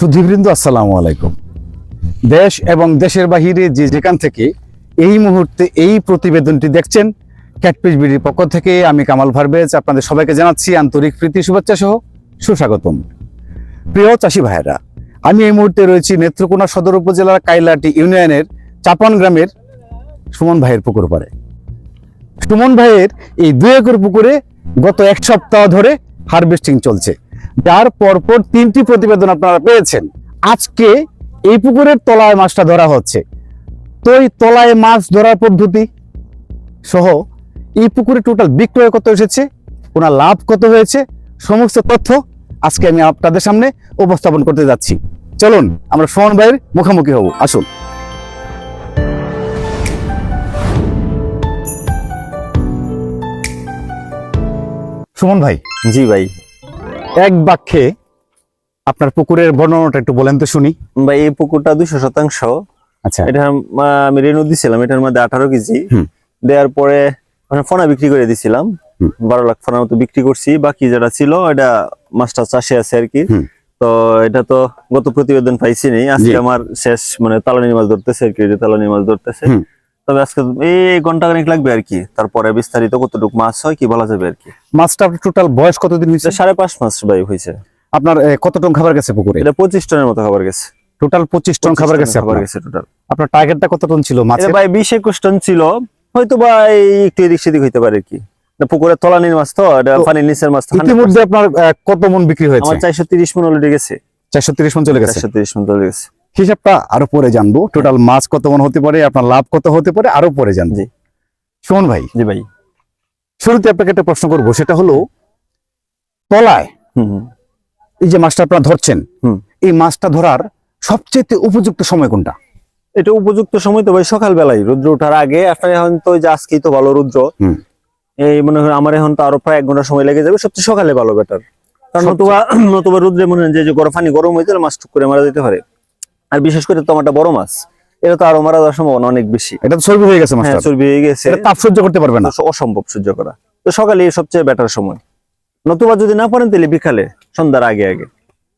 সুধীবৃন্দ, আসসালামু আলাইকুম। দেশ এবং দেশের বাহিরে যে যেখান থেকে এই মুহূর্তে এই প্রতিবেদনটি দেখছেন ক্যাটপিস বিডির পক্ষ থেকে আমি কামাল ভারবেজ আপনাদের সবাইকে জানাচ্ছি আন্তরিক প্রীতি, শুভেচ্ছা সহ সুস্বাগতম। প্রিয় চাষি ভাইয়েরা, আমি এই মুহূর্তে রয়েছি নেত্রকোনা সদর উপজেলার কাইলাটি ইউনিয়নের চাপান গ্রামের সুমন ভাইয়ের পুকুর পাড়ে। সুমন ভাইয়ের এই দুই একর পুকুরে গত এক সপ্তাহ ধরে হারভেস্টিং চলছে। যার পরপর তিনটি প্রতিবেদন আপনারা পেয়েছেন। আজকে এই পুকুরের তলায় মাছটা ধরা হচ্ছে। তো এই তলায় মাছ ধরার পদ্ধতি সহ এই পুকুরে টোটাল বিক্রয় কত এসেছে, ওনার লাভ কত হয়েছে, সমস্ত তথ্য আজকে আমি আপনাদের সামনে উপস্থাপন করতে যাচ্ছি। চলুন, আমরা সুমন ভাইয়ের মুখোমুখি হব। আসুন। সুমন ভাই। জি ভাই। এক বাক্যে আপনার পুকুরের বর্ণনাটা একটু বলেন তো শুনি। ভাই এই পুকুরটা দুশো শতাংশ। আচ্ছা। এটা আমি রেনু দিছিলাম এটার মধ্যে আঠারো কেজি। দেওয়ার পরে মানে ফোনা বিক্রি করে দিছিলাম। বারো লাখ ফোনার মতো বিক্রি করছি। বাকি যেটা ছিল এটা মাছটা চাষে আছে আর কি। তো এটা তো গত প্রতিবেদন পাইছি নি। আজকে আমার শেষ মানে তালানি মাছ ধরতেছে আর কি তালানি মাছ ধরতেছে। তবে আজকে এই ঘণ্টা খানিক লাগবে আর কি। তারপরে বিস্তারিত কতটুকু মাছ হয় কি বলা যাবে আর কি। মাছটা টোটাল বয়স কতদিন হয়েছে? সাড়ে পাঁচ মাস ভাই হয়েছে। আপনার কত টন খাবার গেছে পুকুরে? এটা পঁচিশ টনের মতো খাবার গেছে। টোটাল পঁচিশ টন খাবার 25 গেছে খাবার গেছে টোটাল আপনার টার্গেটটা কত টন ছিল মাছের? ভাই বিশ একুশ টন ছিল। হয়তো বা একটু এদিক সেদিক হইতে পারে কি। না, পুকুরে তলানির মাছ তো এটা পানির নিচের মাছ তো। 100% ইতিমধ্যে আপনার কত মন বিক্রি হয়েছে? আমার চারশো তিরিশ মন অলরেডি গেছে। চারশো তিরিশ মন চলে গেছে? চারশো তিরিশ মন চলে গেছে। হিসাবটা আরও পরে জানব। টোটাল মাছ কত মন হতে পারে আপনার লাভ কত হতে পারে আরও পরে জানব। জি। শোন ভাই জি ভাই। শুরুতে আপনাকে একটা প্রশ্ন করব সেটা হলো তলায়। এই যে মাছটা আপনারা ধরছেন এই মাছটা ধরার সবচেয়ে উপযুক্ত সময় কোনটা? এটা উপযুক্ত সময় তো ভাই সকাল বেলায় রুদ্র ওঠার আগে আপনার এখন তো যে আজকেই তো ভালো রুদ্র। এই মনে হয় আমার এখন তো আরও প্রায় এক ঘণ্টা সময় লেগে যাবে সবচেয়ে সকালে ভালো বেটার কারণ নতুবা নতুবা রুদ্রে মনে হয় যে যে গরম পানি গরম হয়ে গেলে মাছ টুক করে মারা যেতে পারে। আর বিশেষ করে আমারটা বড় মাছ এটা তো আরও মারা যাওয়ার সম্ভাবনা অনেক বেশি। এটা তো চর্বি হয়ে গেছে হ্যাঁ মাছটা চর্বি হয়ে গেছে। এটা তাপ সহ্য করতে পারবে না। অসম্ভব সহ্য করা। তো সকালে সবচেয়ে বেটার সময়। নতুবা যদি না পারেন তাহলে বিকালে সন্ধ্যার আগে আগে।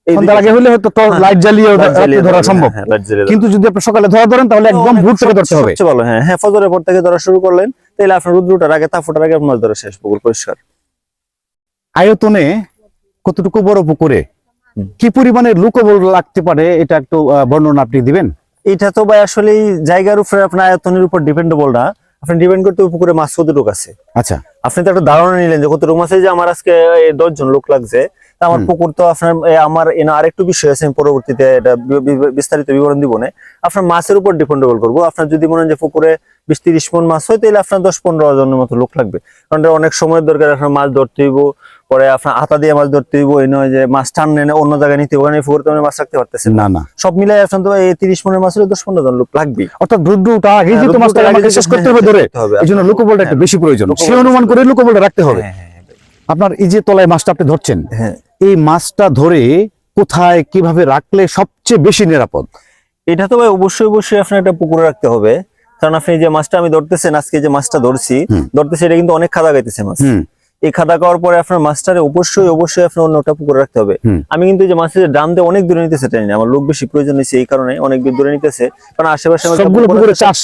সন্ধ্যার আগে হলে হয়তো হ্যাঁ, লাইট জ্বালিয়ে জ্বালিয়ে ধরা ধরা, সম্ভব। হ্যাঁ, জ্বালিয়ে ধরা। কিন্তু যদি আপনি সকালে ধরা ধরেন তাহলে একদম ভোর থেকে ধরতে হবে। সবচেয়ে ভালো হ্যাঁ হ্যাঁ ফজরের পর থেকে ধরা শুরু করলেন তাহলে আপনার রুদ্র ওঠার আগে আগে আপনার মাছ ধরা শেষ পুকুর পরিষ্কার। আয়তনে কতটুকু বড় পুকুরে। কি পরিমাণে লুকোবল লাগতে পারে এটা একটু বর্ণনা আপনি দিবেন? এটা তো ভাই আসলে জায়গার উপরে আপনার আয়তনের উপর ডিপেন্ডেবল না। আপনি ডিপেন্ড করতে পুকুরে মাছ কতটুকু আছে। আচ্ছা। আপনি তো একটা ধারণা নিলেন যে কতটুকু মাছ যে আমার আজকে দশ জন লোক লাগছে। আমার পুকুর তো আপনার আমার এনে আরেকটু বিষয় আছে আমি পরবর্তীতে এটা বিস্তারিত বিবরণ দিব না। আপনার মাছের উপর ডিপেন্ডেবল করব। আপনার যদি মনে হয় যে পুকুরে বিশ তিরিশ মন মাছ হয় তাহলে আপনার দশ পনেরো জনের মতো লোক লাগবে। কারণ অনেক সময়ের দরকার আপনার মাছ ধরতে হইব পরে আপনার হাতা দিয়ে মাছ ধরতে হইব এই নয় যে মাছ টান নেনে অন্য জায়গায় নিতে হবে কারণ এই পুকুরে তো মাছ রাখতে পারতেছেন না। না সব মিলাই আপনার তো এই তিরিশ মনের মাছ হলে দশ পনেরো জন লোক লাগবে অর্থাৎ রুদ্রটা হ্যাঁ, যেহেতু মাছটা আমাকে শেষ করতে হবে ধরে এই জন্য লুকোবলটা একটু বেশি প্রয়োজন। সে অনুমান করে লুকোবলটা রাখতে হবে। হ্যাঁ, হ্যাঁ, আপনার এই যে তলায় মাছটা আপনি ধরছেন হ্যাঁ। এই মাছটা ধরে কোথায় কীভাবে রাখলে সবচেয়ে বেশি নিরাপদ? এটা তো ভাই অবশ্যই অবশ্যই আপনার একটা পুকুরে রাখতে হবে। কারণ আপনি যে মাছটা আমি ধরতেছেন আজকে যে মাছটা ধরছি। ধরতেছি এটা কিন্তু অনেক খাদা গাইতেছে মাছ। এই খাদা খাওয়ার পরে আপনার মাছটারে অবশ্যই অবশ্যই আপনার অন্য একটা পুকুরে রাখতে হবে। আমি কিন্তু যে মাছের ড্রাম দিয়ে অনেক দূরে নিতেছে টাইনি আমার লোক বেশি প্রয়োজন হয়েছে এই কারণে অনেক দূর দূরে নিতেছে। কারণ আশেপাশে চাষ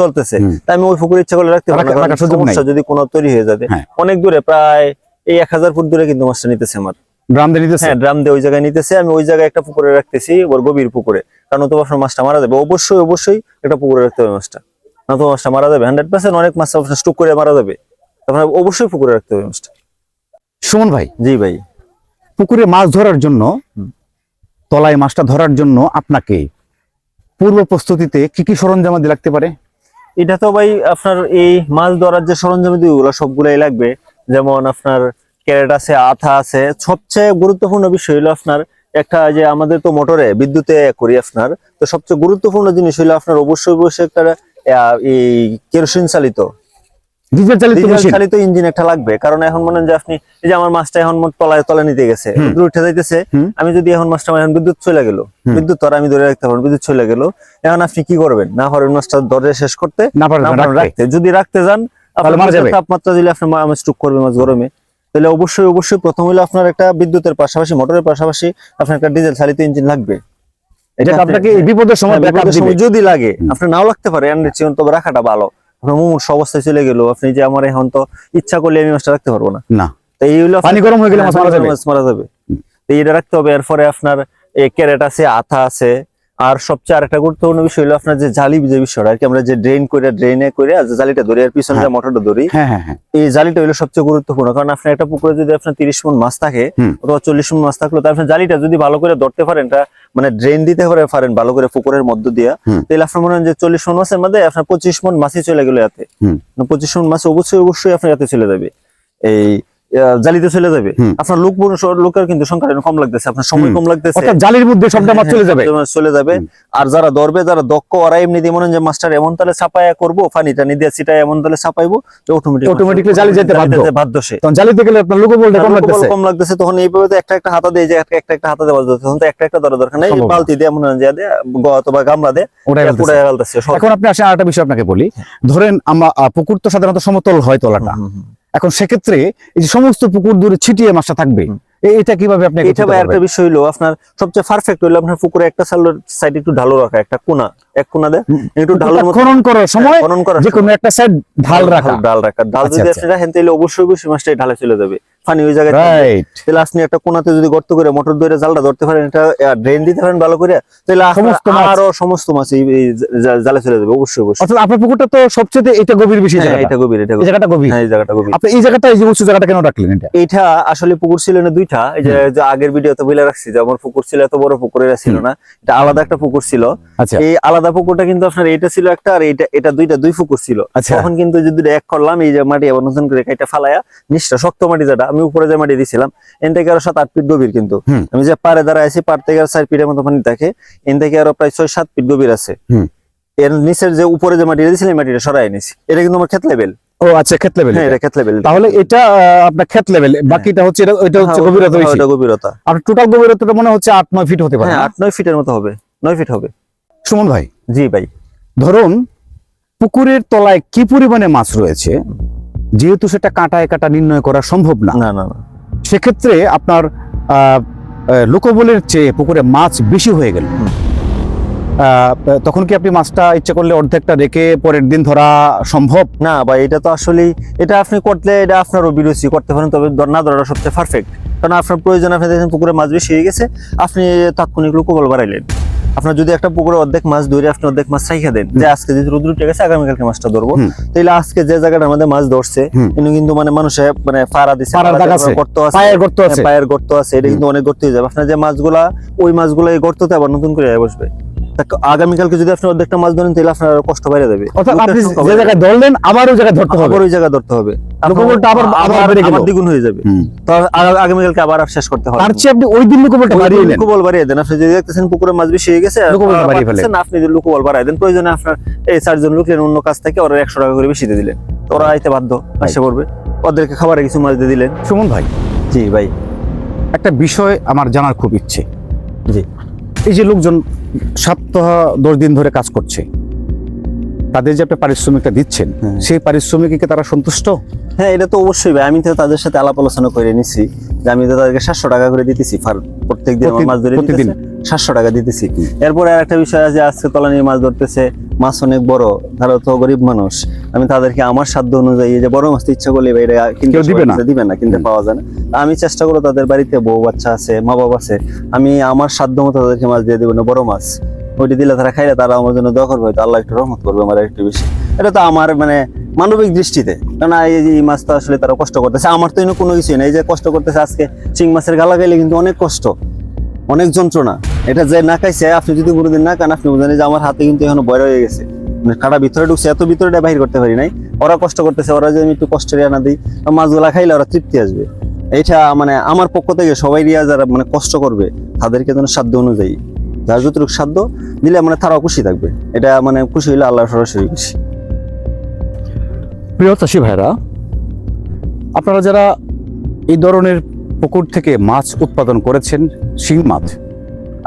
চলতেছে। তাই আমি ওই পুকুরে ইচ্ছা করলে রাখতে পারি। সমস্যা যদি কোনো তৈরি হয়ে যাবে হ্যাঁ। অনেক দূরে প্রায় এই এক হাজার ফুট দূরে কিন্তু মাছটা নিতেছে আমার। ড্রাম দিয়ে নিতেছে? হ্যাঁ ড্রাম দিয়ে ওই জায়গায় নিতেছে। আমি ওই জায়গায় একটা পুকুরে রাখতেছি ওর গভীর পুকুরে। কারণ তো আপনার মাছটা মারা যাবে। অবশ্যই অবশ্যই একটা পুকুরে রাখতে হবে মাছটা। না তো মাছটা মারা যাবে। হান্ড্রেড পার্সেন্ট অনেক মাছ স্টক করে মারা যাবে। আপনার অবশ্যই পুকুরে রাখতে হবে মাছটা। সুমন ভাই জি ভাই। পুকুরে মাছ ধরার জন্য তলায় মাছটা ধরার জন্য আপনাকে পূর্ব প্রস্তুতিতে কি কি সরঞ্জামাদি লাগতে পারে? এটা তো ভাই আপনার এই মাছ ধরার যে সরঞ্জাম ওগুলো সবগুলাই লাগবে। যেমন আপনার ক্যারেট আছে আঠা আছে। সবচেয়ে গুরুত্বপূর্ণ বিষয় হলো আপনার একটা যে আমাদের তো মোটরে বিদ্যুতে করি আপনার তো সবচেয়ে গুরুত্বপূর্ণ জিনিস হলো আপনার অবশ্যই অবশ্যই একটা এই কেরোসিন চালিত ডিজেল চালিত মেশিন চালিত ইঞ্জিন একটা লাগবে। কারণ এখন মনে যে আপনি এই যে আমার মাছটা এখন তলায় তলা নিতে গেছে। উঠে যাইতেছে। আমি যদি এখন মাছটা এখন বিদ্যুৎ চলে গেল। বিদ্যুৎ আর আমি ধরে রাখতে পারব বিদ্যুৎ চলে গেল। এখন আপনি কি করবেন? না পারবেন মাছটা ধরে শেষ করতে না পারবেন রাখতে। যদি রাখতে যান। তাপমাত্রা দিলে আপনার মাছ টুক করবে মাছ গরমে। তাহলে অবশ্যই অবশ্যই প্রথম হলো আপনার একটা বিদ্যুতের পাশাপাশি মোটরের পাশাপাশি আপনার একটা ডিজেল চালিত ইঞ্জিন লাগবে। এটা আপনাকে বিপদের সময় হ্যাঁ, যদি লাগে। আপনার নাও লাগতে পারে তবে রাখাটা ভালো। আপনার মুমূর্ষ অবস্থায় চলে গেল। আপনি যে আমার এখন তো ইচ্ছা করলে আমি মাছটা রাখতে পারব না। না। তো এই হলো পানি গরম হয়ে গেলে মাছ মারা যাবে। মাছ মারা যাবে। তো এইটা রাখতে হবে এরপরে আপনার এই ক্যারেট আছে আথা আছে আর সবচেয়ে আরেকটা গুরুত্বপূর্ণ বিষয় হলো আপনার যে জালি যে বিষয়টা আর কি আমরা যে ড্রেন করে ড্রেনে করে আর যে জালিটা ধরি আর পিছনে যে হ্যাঁ। মোটরটা ধরি হ্যাঁ হ্যাঁ এই জালিটা হলো সবচেয়ে গুরুত্বপূর্ণ। কারণ আপনার একটা পুকুরে যদি আপনার তিরিশ মন মাছ থাকে অথবা চল্লিশ মন মাছ থাকল তার আপনার জালিটা যদি ভালো করে ধরতে পারেন এটা মানে ড্রেন দিতে পারে পারেন ভালো করে পুকুরের মধ্য দিয়ে তাহলে আপনার মনে হয় যে চল্লিশ মন মাছের মধ্যে আপনার পঁচিশ মন মাছই চলে গেলো এতে। পঁচিশ মন মাছ অবশ্যই অবশ্যই আপনার এতে চলে যাবে। এই জালিতে চলে যাবে। আপনার লোক লোকের কিন্তু সংখ্যা কম লাগতেছে আপনার সময় কম লাগতেছে। জালির মধ্যে সবটা মাছ চলে যাবে। চলে যাবে। আর যারা ধরবে যারা দক্ষ ওরা এমনি দিয়ে মনে যে মাস্টার এমন তাহলে ছাপায়া করব ফানি টানি দিয়ে এমন তাহলে ছাপাইবো অটোমেটিক Automatically জালি যেতে বাধ্য। বাধ্য সে। তখন জালিতে গেলে আপনার লোক বলতে কম লাগতেছে। কম লাগতেছে তখন এইভাবে তো একটা একটা হাতা দিয়ে যে একটা একটা একটা হাতা দেওয়া যাচ্ছে তখন তো একটা একটা ধরা দরকার নেই বালতি দিয়ে মনে যে দিয়ে অথবা গামলা দিয়ে বলতেছে। ফেলতেছে। এখন আপনি আসেন আরেকটা বিষয় আপনাকে বলি। ধরেন আমরা পুকুর তো সাধারণত সমতল হয় তলাটা। এখন সেক্ষেত্রে এই যে সমস্ত পুকুর দূরে ছিটিয়ে মাছটা থাকবে। এটা কীভাবে আপনি এটা? একটা বিষয় হলো আপনার সবচেয়ে পারফেক্ট হলো আপনার পুকুরে একটা সালোর সাইড একটু ঢালু রাখা একটা কোনা এক কোনা দেয় একটু ঢালুর মতো খনন করার সময় খনন করার যে কোনো একটা সাইড ঢাল রাখা ঢাল রাখা ঢাল আচ্ছা, যদি। আপনি রাখেন তাহলে অবশ্যই অবশ্যই মাছটা ঢালে চলে যাবে পানি ওই জায়গায় তাহলে আপনি একটা কোনাতে যদি গর্ত করে মোটর ধরে জালটা ধরতে পারেন এটা ড্রেন দিতে পারেন ভালো করে তাহলে সমস্ত মাছ। আরও সমস্ত মাছ এই জালে চলে যাবে অবশ্যই অবশ্যই। অর্থাৎ আপনার পুকুরটা তো সবচেয়ে এটা গভীর বেশি হ্যাঁ, এটা গভীর এটা জায়গাটা গভীর? হ্যাঁ এই জায়গাটা গভীর। আপনি এই জায়গাটা এই যে উঁচু জায়গাটা কেন রাখলেন এটা? এইটা আসলে পুকুর ছিল না দুইটা এই যে যে আগের ভিডিওতে বলে রাখছি যে আমার পুকুর ছিল এত বড় পুকুর এটা ছিল না। এটা আলাদা একটা পুকুর ছিল। আচ্ছা। এই আলাদা পুকুরটা কিন্তু আপনার এটা ছিল একটা আর এটা এটা দুইটা দুই পুকুর ছিল। আচ্ছা। তখন কিন্তু যদি এক করলাম এই যে মাটি আবার নতুন করে এটা ফালায়া নিচটা শক্ত মাটি যেটা আমি উপরে যে মাটি দিছিলাম এন থেকে আরও সাত আট ফিট গভীর কিন্তু। আমি যে পারে দাঁড়ায় আছি পার থেকে আর চার ফিটের মতো পানি থাকে এন থেকে আরও প্রায় ছয় সাত ফিট গভীর আছে। এর নিচের যে উপরে যে মাটি দিয়েছিলাম মাটিটা সরাই নিছি এটা কিন্তু আমার ক্ষেত লেভেল। ও আচ্ছা ক্ষেত লেভেল হ্যাঁ এটা। ক্ষেত লেভেল। তাহলে এটা আপনার ক্ষেত লেভেল বাকিটা হচ্ছে এটা ওইটা হচ্ছে গভীরতা বেশি। এটা গভীরতা। আর টোটাল গভীরতাটা মনে হচ্ছে আট নয় ফিট হতে পারে হ্যাঁ না? আট নয় ফিটের মতো হবে নয় ফিট হবে। সুমন ভাই জি ভাই। ধরুন পুকুরের তলায় কি পরিমাণে মাছ রয়েছে? যেহেতু সেটা কাঁটায় কাটা নির্ণয় করা সম্ভব না। না না সেক্ষেত্রে আপনার লোকবলের চেয়ে পুকুরে মাছ বেশি হয়ে গেল। তখন কি আপনি মাছটা ইচ্ছে করলে অর্ধেকটা রেখে পরের দিন ধরা সম্ভব? না বা এটা তো আসলে এটা আপনি করলে এটা আপনার অভিরুচি করতে পারেন তবে না ধরাটা সবচেয়ে পারফেক্ট কারণ আপনার প্রয়োজন আপনি দেখেন পুকুরে মাছ বেশি হয়ে গেছে আপনি তাৎক্ষণিক লোকবল বাড়াইলেন। আপনার যদি একটা পুকুরে অর্ধেক মাছ ধরে আপনি অর্ধেক মাছ রাইখা দেন যে আজকে যদি রোদ্র উঠে গেছে আগামীকালকে মাছটা ধরবো। তাহলে আজকে যে জায়গাটা আমাদের মাছ ধরছে। কিন্তু কিন্তু মানে মানুষে মানে ফাড়া দিচ্ছে আছে, গর্ত আছে। পায়ের গর্ত আছে। হ্যাঁ, পায়ের গর্ত আছে এটা কিন্তু অনেক গর্ত হয়ে যাবে। আপনার যে মাছগুলা ওই মাছগুলো এই গর্ততে আবার নতুন করে বসবে। আগামীকালকে যদি আপনি অর্ধেকটা মাছ ধরেন তাহলে আপনার কষ্ট বাইরে যাবে। অর্থাৎ আপনি যে জায়গায় ধরলেন আবার ওই জায়গায় ধরতে হবে। আবার ওই জায়গা ধরতে হবে। লোকবলটা আবার- আবার বেড়ে গেল। আবার দ্বিগুণ হয়ে যাবে। তো আগামীকালকে আবার শেষ করতে হবে তার চেয়ে আপনি ওই দিন লোকবলটা বাড়িয়ে নেন লুকোবল বাড়িয়ে দেন। আপনি যদি দেখতেছেন পুকুরে মাছ বেশি হয়ে গেছে লুকোবলটা বাড়িয়ে ফেলেন। আপনি যদি লুকোবল বাড়াই দেন প্রয়োজনে আপনার এই চারজন লোক অন্য কাজ থেকে ওরা একশো টাকা করে বেশি দিয়ে দিলেন। ওরা আইতে বাধ্য আসে পড়বে। ওদেরকে খাবারে কিছু মাছ দিয়ে দিলেন। সুমন ভাই। জি ভাই। একটা বিষয় আমার জানার খুব ইচ্ছে। জি। এই যে লোকজন সপ্তাহ দশ দিন ধরে কাজ করছে তাদের যে আপনি পারিশ্রমিকটা দিচ্ছেন হ্যাঁ। সেই পারিশ্রমিককে কি তারা সন্তুষ্ট? হ্যাঁ এটা তো অবশ্যই ভাই। আমি তো তাদের সাথে আলাপ আলোচনা করে নিছি। যে আমি তো তাদেরকে সাতশো টাকা করে দিতেছি প্রত্যেক দিন মাছ ধরে প্রতিদিন? সাতশো টাকা দিতেছি। এরপরে আর একটা বিষয় আছে আজকে তলা নিয়ে মাছ ধরতেছে। মাছ অনেক বড় তারা তো গরিব মানুষ। আমি তাদেরকে আমার সাধ্য অনুযায়ী যে বড় মাছ তো ইচ্ছা করলে ভাই এটা কিনতে দিবে না। দিবে না কিনতে পাওয়া যায় না। আমি চেষ্টা করব তাদের বাড়িতে বউ বাচ্চা আছে মা বাবা আছে আমি আমার সাধ্য মতো তাদেরকে মাছ দিয়ে দেবো না বড় মাছ। ওইটি দিলে তারা খাইলে তারা আমার জন্য দোয়া করবে হয়তো আল্লাহ একটু রহমত করবে আমার একটু বেশি। এটা তো আমার মানে মানবিক দৃষ্টিতে। কারণ এই এই মাছটা আসলে তারা কষ্ট করতেছে। আমার তো কোনো কিছুই নেই এই যে কষ্ট করতেছে আজকে চিং মাছের গালা গাইলে কিন্তু অনেক কষ্ট অনেক যন্ত্রণা। এটা যে না খাইছে, আপনি যদি কোনোদিন না খান, আপনি বুঝেন যে আমার হাতে কিন্তু এখনও বড় হয়ে গেছে। মানে কাটা ভিতরে ঢুকছে, এত ভিতরে বাহির করতে পারি নাই। ওরা কষ্ট করতেছে, ওরা যদি আমি একটু কষ্টের আনা দিই মাছগুলা খাইলে ওরা তৃপ্তি আসবে। এটা মানে আমার পক্ষ থেকে সবাই রিয়া যারা মানে কষ্ট করবে, তাদেরকে যেন সাধ্য অনুযায়ী, যার যতটুকু সাধ্য দিলে মানে তারাও খুশি থাকবে। এটা মানে খুশি হইলে আল্লাহ সরাসরি খুশি। প্রিয় চাষি ভাইরা, আপনারা যারা এই ধরনের পুকুর থেকে মাছ উৎপাদন করেছেন, শিং মাছ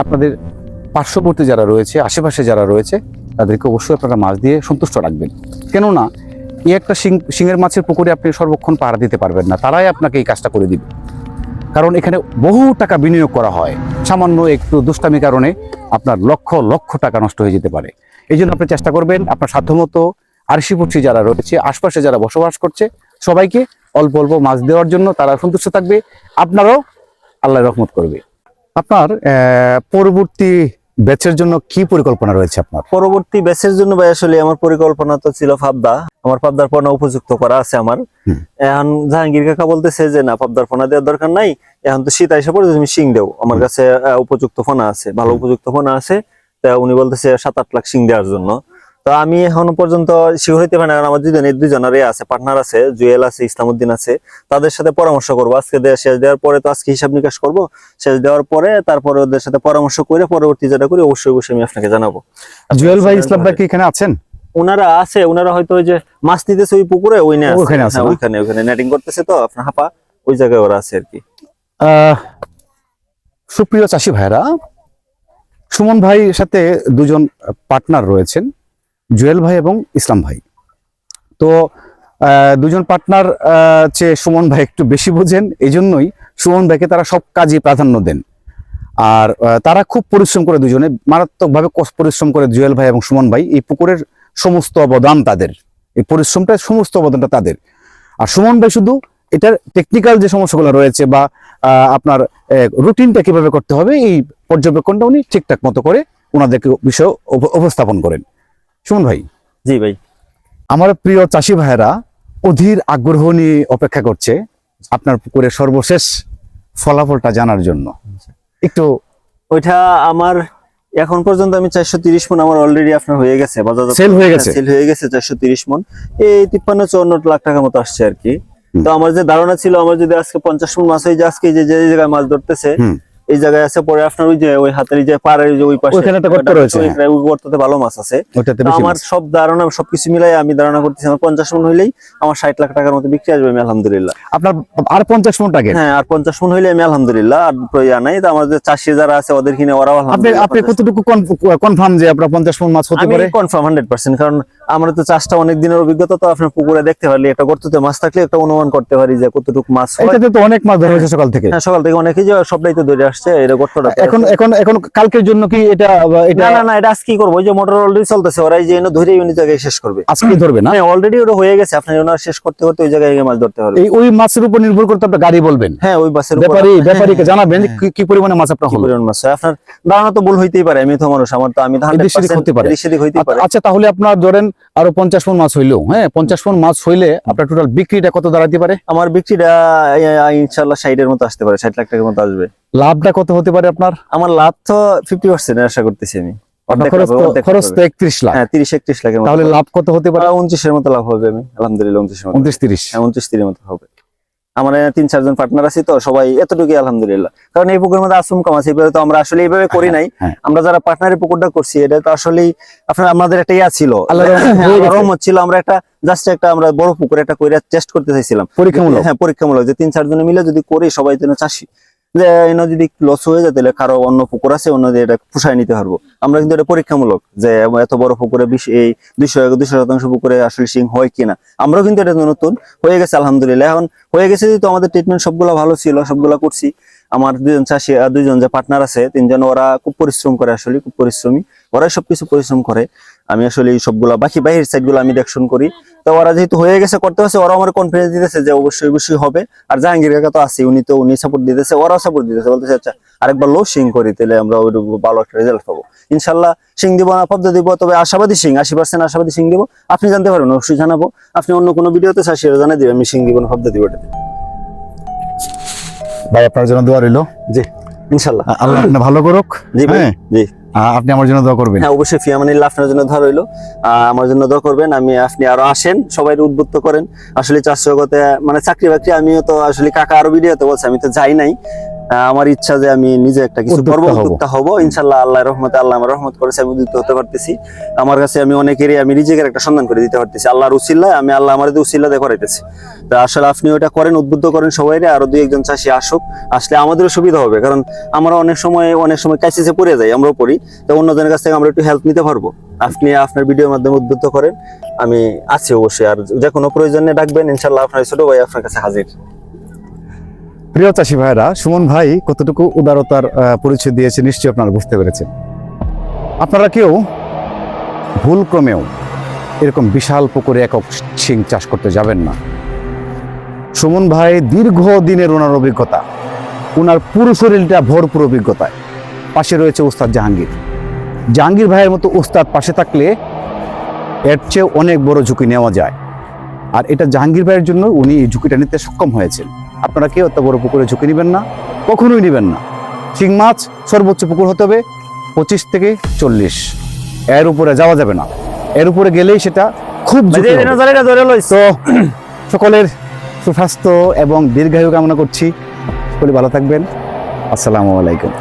আপনাদের পার্শ্ববর্তী যারা রয়েছে, আশেপাশে যারা রয়েছে, তাদেরকে অবশ্যই আপনারা মাছ দিয়ে সন্তুষ্ট রাখবেন। কেননা, এই একটা শিং, শিঙের মাছের পুকুরে আপনি সর্বক্ষণ পাহারা দিতে পারবেন না, তারাই আপনাকে এই কাজটা করে দিবে। কারণ এখানে বহু টাকা বিনিয়োগ করা হয়। সামান্য একটু দুষ্টামি কারণে আপনার লক্ষ লক্ষ টাকা নষ্ট হয়ে যেতে পারে। এই জন্য আপনি চেষ্টা করবেন আপনার সাধ্যমতো আরশিপড়শি যারা রয়েছে, আশপাশে যারা বসবাস করছে, সবাইকে অল্প অল্প মাছ দেওয়ার জন্য তারা সন্তুষ্ট থাকবে। আপনারও আল্লাহ রহমত করবে। আপনার পরবর্তী ব্যাচের জন্য কি পরিকল্পনা রয়েছে আপনার? পরবর্তী ব্যাচের জন্য ভাই আসলে আমার পরিকল্পনা তো ছিল পাবদা আমার পাবদার পোনা উপযুক্ত করা আছে আমার। এখন জাহাঙ্গীর কাকা বলতেছে যে না পাবদার পোনা দেওয়ার দরকার নাই। এখন তো শীত আইসা পড়ে তুমি শিং দেও। আমার কাছে উপযুক্ত ফোনা আছে ভালো উপযুক্ত ফোনা আছে। তা উনি বলতেছে সাত আট লাখ শিং দেওয়ার জন্য। তো আমি এখনও পর্যন্ত শিওর হইতে পারি না কারণ আমার দুজন দুজনের আছে পার্টনার আছে জুয়েল আছে ইসলামউদ্দিন আছে। তাদের সাথে পরামর্শ করব। আজকে শেষ দেওয়ার পরে তো আজকে হিসাব নিকাশ করব। শেষ দেওয়ার পরে তারপরে ওদের সাথে পরামর্শ করে পরবর্তী যেটা করি অবশ্যই অবশ্যই আমি আপনাকে জানাব। জুয়েল ভাই ইসলাম ভাই। কি এখানে আছেন? ওনারা আছে ওনারা হয়তো ওই যে মাছ নিতেছে ওই পুকুরে ওই না ওখানে আছে? ওইখানে ওখানে নেটিং করতেছে তো আপনার হাপা ওই জায়গায় ওরা আছে আর কি। আহ, সুপ্রিয় চাষি ভাইরা সুমন ভাই সাথে দুজন পার্টনার রয়েছেন। জুয়েল ভাই এবং ইসলাম ভাই। তো দুজন পার্টনার চেয়ে সুমন ভাই একটু বেশি বোঝেন এই জন্যই সুমন ভাইকে তারা সব কাজে প্রাধান্য দেন। আর তারা খুব পরিশ্রম করে দুজনে, মারাত্মকভাবে পরিশ্রম করে জুয়েল ভাই এবং সুমন ভাই, এই পুকুরের সমস্ত অবদান তাদের। এই পরিশ্রমটা সমস্ত অবদানটা তাদের। আর সুমন ভাই শুধু এটার টেকনিক্যাল যে সমস্যাগুলো রয়েছে বা আপনার রুটিনটা কীভাবে করতে হবে, এই পর্যবেক্ষণটা উনি ঠিকঠাক মতো করে ওনাদেরকে বিষয় উপস্থাপন করেন। সুমন ভাই জি ভাই। আমার প্রিয় চাষি ভাইয়েরা অধীর আগ্রহ নিয়ে অপেক্ষা করছে আপনার পুকুরের সর্বশেষ ফলাফলটা জানার জন্য। একটু ওইটা আমার এখন পর্যন্ত আমি চারশো তিরিশ মন আমার অলরেডি আপনার হয়ে গেছে বাজার সেল হয়ে গেছে? সেল হয়ে গেছে চারশো তিরিশ মন। এই তিপ্পান্ন চুয়ান্ন লাখ টাকা মতো আসছে আর কি। তো আমার যে ধারণা ছিল আমার যদি আজকে পঞ্চাশ মন মাছ হয়ে যায় আজকে যে যে জায়গায় মাছ ধরতেছে। এই জায়গায় আছে পরে আপনার ওই যে ওই হাতের যে পাড়ের যে ওই পাশে ওইখানে একটা গর্ত রয়েছে, ওই- গর্ততে ভালো মাছ আছে। ওটাতে আমার সব ধারণা সবকিছু মিলাই আমি ধারণা করতেছি আমার পঞ্চাশ মন হইলেই আমার ষাট লাখ টাকার মতো বিক্রি আসবে আমি আলহামদুলিল্লাহ। আপনার আর পঞ্চাশ মন টাকা হ্যাঁ আর পঞ্চাশ মন হইলে আমি আলহামদুলিল্লাহ আর প্রয়োজন নাই। আমাদের চাষি যারা আছে ওদের কিনে ওরাও আপনি আপনি কতটুকু কনফার্ম যে আপনার পঞ্চাশ মন মাছ হতে আমি পারে? কনফার্ম হান্ড্রেড পার্সেন্ট কারণ আমরা তো চাষটা অনেক দিনের অভিজ্ঞতা তো আপনার পুকুরে দেখতে পারলি একটা গর্ততে মাছ থাকলে একটা অনুমান করতে পারি যে কতটুকু মাছ হয়। এটাতে তো অনেক মাছ ধরা হয়েছে সকাল থেকে। হ্যাঁ সকাল থেকে অনেকেই যে সবটাই তো ধরে আসছে। এটা গর্তটা এখন এখন এখন কালকের জন্য কি এটা এটা না না না এটা আজ কি করব? ওই যে মোটর অলরেডি চলতেছে ওরাই যে ধরে ওই জায়গায় শেষ করবে। আজকে ধরবে না? হ্যাঁ অলরেডি ওটা হয়ে গেছে আপনার ওনার শেষ করতে করতে ওই জায়গায় গিয়ে মাছ ধরতে পারবে এই ওই মাছের উপর নির্ভর করতে আপনার গাড়ি বলবেন। হ্যাঁ ওই উপর ব্যাপারী হ্যাঁ, ব্যাপারীকে হ্যাঁ, জানাবেন হ্যাঁ। কি- কি পরিমাণে মাছ আপনার হলো। পরিমাণ মাছ? আপনার ধারণা তো ভুল হইতেই পারে আমি তো মানুষ আমার তো আমি হতে পারে। এদিক পারে। আচ্ছা তাহলে আপনার ধরেন আরও পঞ্চাশ মন মাছ হইলেও হ্যাঁ পঞ্চাশ মন মাছ হইলে আপনার টোটাল বিক্রিটা কত দাঁড়াতে পারে? আমার বিক্রিটা ইনশাল্লাহ ষাটের মতো আসতে পারে ষাট লাখ টাকার মতো আসবে। লাভটা কত হতে পারে আপনার? আমার লাভ তো ফিফটি পার্সেন্ট আশা করতেছি আমি। খরচ তো একত্রিশ লাখ। হ্যাঁ তিরিশ একত্রিশ লাখের তাহলে লাভ কত হতে পারে? উনত্রিশের মতো লাভ হবে আমি। আলহামদুলিল্লাহ উনত্রিশের মতো। উনত্রিশ তিরিশ। হ্যাঁ উনত্রিশ তিরিশ মতো হবে। আমার তিন চারজন পার্টনার আছি তো সবাই এতটুকুই আলহামদুলিল্লাহ। কারণ এই পুকুরের মধ্যে আশ্রম কাম আছে এইভাবে তো আমরা আসলে এইভাবে করি নাই। হ্যাঁ। আমরা যারা পার্টনারের পুকুরটা করছি এটা তো আসলেই আপনার আমাদের একটা ইয়া ছিল। রহমতে হয়ে ছিল। আমরা একটা জাস্ট একটা আমরা বড় পুকুর একটা কইরা টেস্ট করতে চাইছিলাম। পরীক্ষামূলক। হ্যাঁ পরীক্ষামূলক। যে তিন চারজনে মিলে যদি করি সবাই যেন চাষি যে এনে যদি লস হয়ে যায়, তাহলে কারও অন্য পুকুর আছে, অন্য এটা পুষায় নিতে পারব। আমরা কিন্তু এটা পরীক্ষামূলক যে এত বড় পুকুরে বিশ এই দুইশো দুইশো শতাংশ পুকুরে আসলে সিং হয় কিনা। আমরাও কিন্তু এটা নতুন, হয়ে গেছে আলহামদুলিল্লাহ। এখন হয়ে গেছে তো আমাদের ট্রিটমেন্ট সবগুলো ভালো ছিল, সবগুলো করছি। আমার দুজন চাষি দুজন যে পার্টনার আছে, তিনজন ওরা খুব পরিশ্রম করে আসলে, খুব পরিশ্রমী। ওরাই সবকিছু পরিশ্রম করে। আমি আসলে এই সবগুলা বাকি বাহির সাইডগুলো আমি দেখশন করি। তো ওরা যেহেতু হয়ে গেছে করতে হচ্ছে ওরা আমার কনফিডেন্স দিতেছে যে অবশ্যই অবশ্যই হবে। আর জাহাঙ্গীর কাকা তো আছে উনি তো উনি সাপোর্ট দিতেছে ওরাও সাপোর্ট দিতেছে। বলতেছে আচ্ছা আরেকবার লো সিং করি তাহলে আমরা ওই ভালো একটা রেজাল্ট পাবো। ইনশাল্লাহ সিং দিব না পদ্ম দিব তবে আশাবাদী সিং আশি পার্সেন্ট আশাবাদী সিং দিব। আপনি জানতে পারবেন অবশ্যই জানাব। আপনি অন্য কোনো ভিডিওতে চাষিরা জানাই দিবেন আমি সিং দিব না পদ্ম দিব এটাতে ভাই আপনার জন্য দোয়া রইল। জি ইনশাল্লাহ আল্লাহ ভালো করুক। জি ভাই হ্যাঁ? জি। আপনি আমার জন্য দোয়া করবেন। হ্যাঁ অবশ্যই ফিয়ামানিল্লাহ আপনার জন্য ধর রইল। আমার জন্য দোয়া করবেন, আমি, আপনি আরও আসেন, সবাই উদ্বুদ্ধ করেন। আসলে চাষ জগতে মানে চাকরি বাকরি আমিও তো আসলে কাকা আরও ভিডিওতে বলছি, আমি তো যাই নাই। আমার ইচ্ছা যে আমি নিজে একটা কিছু করব। উদ্যোক্তা হব। ইনশাল্লাহ আল্লাহ রহমতে আল্লাহ আমার রহমত করেছে আমি উদ্যোক্তা হতে পারতেছি। আমার কাছে আমি অনেকেরই আমি নিজেকে একটা সন্ধান করে দিতে পারতেছি। আল্লাহর উসিল্লায় আমি আল্লাহ আমার উসিল্লা দিয়ে করাইতেছি। তো আসলে আপনি ওটা করেন উদ্বুদ্ধ করেন সবাই আরও দুই একজন চাষি আসুক আসলে আমাদেরও সুবিধা হবে। কারণ আমরা অনেক সময় অনেক সময় ক্রাইসিসে পড়ে যাই আমরাও পড়ি। তো অন্যজনের কাছ থেকে আমরা একটু হেল্প নিতে পারব। আপনি আপনার ভিডিওর মাধ্যমে উদ্বুদ্ধ করেন। আমি আছি অবশ্যই। আর যে কোনো প্রয়োজনে ডাকবেন ইনশাল্লাহ আপনার ছোট ভাই আপনার কাছে হাজির। প্রিয় চাষি ভাইরা সুমন ভাই কতটুকু উদারতার পরিচয় দিয়েছে নিশ্চয়ই আপনারা বুঝতে পেরেছেন। আপনারা কেউ ভুলক্রমেও এরকম বিশাল পুকুরে একক শিং চাষ করতে যাবেন না। সুমন ভাই দীর্ঘ দিনের ওনার অভিজ্ঞতা, ওনার পুরো শরীরটা ভরপুর অভিজ্ঞতায়। পাশে রয়েছে উস্তাদ জাহাঙ্গীর। জাহাঙ্গীর ভাইয়ের মতো উস্তাদ পাশে থাকলে এর চেয়ে অনেক বড় ঝুঁকি নেওয়া যায়। আর এটা জাহাঙ্গীর ভাইয়ের জন্য উনি এই ঝুঁকিটা নিতে সক্ষম হয়েছেন। আপনারা কেউ এত বড় পুকুরে ঝুঁকি নেবেন না কখনোই নেবেন না। চিং মাছ সর্বোচ্চ পুকুর হতে হবে পঁচিশ থেকে চল্লিশ। এর উপরে যাওয়া যাবে না। এর উপরে গেলেই সেটা খুব। তো সকলের সুস্বাস্থ্য এবং দীর্ঘায়ু কামনা করছি। সকলে ভালো থাকবেন। আসসালামু আলাইকুম।